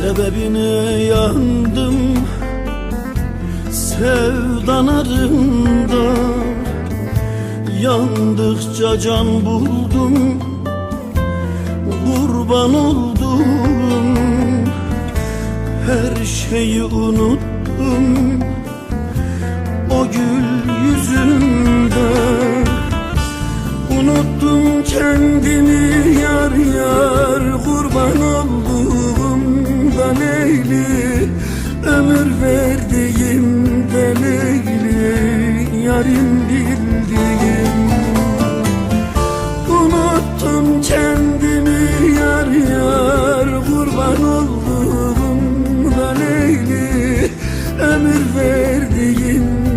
Sebebine yandım Sevdan arında. Yandıkça can buldum Kurban oldum. Her şeyi unuttum O gül yüzünden. Unuttum kendimi leyli Ömür verdiğim de leyli Yarim bildiğim. Unuttum kendimi yar yar Kurban oldum da leyli Ömür verdiğim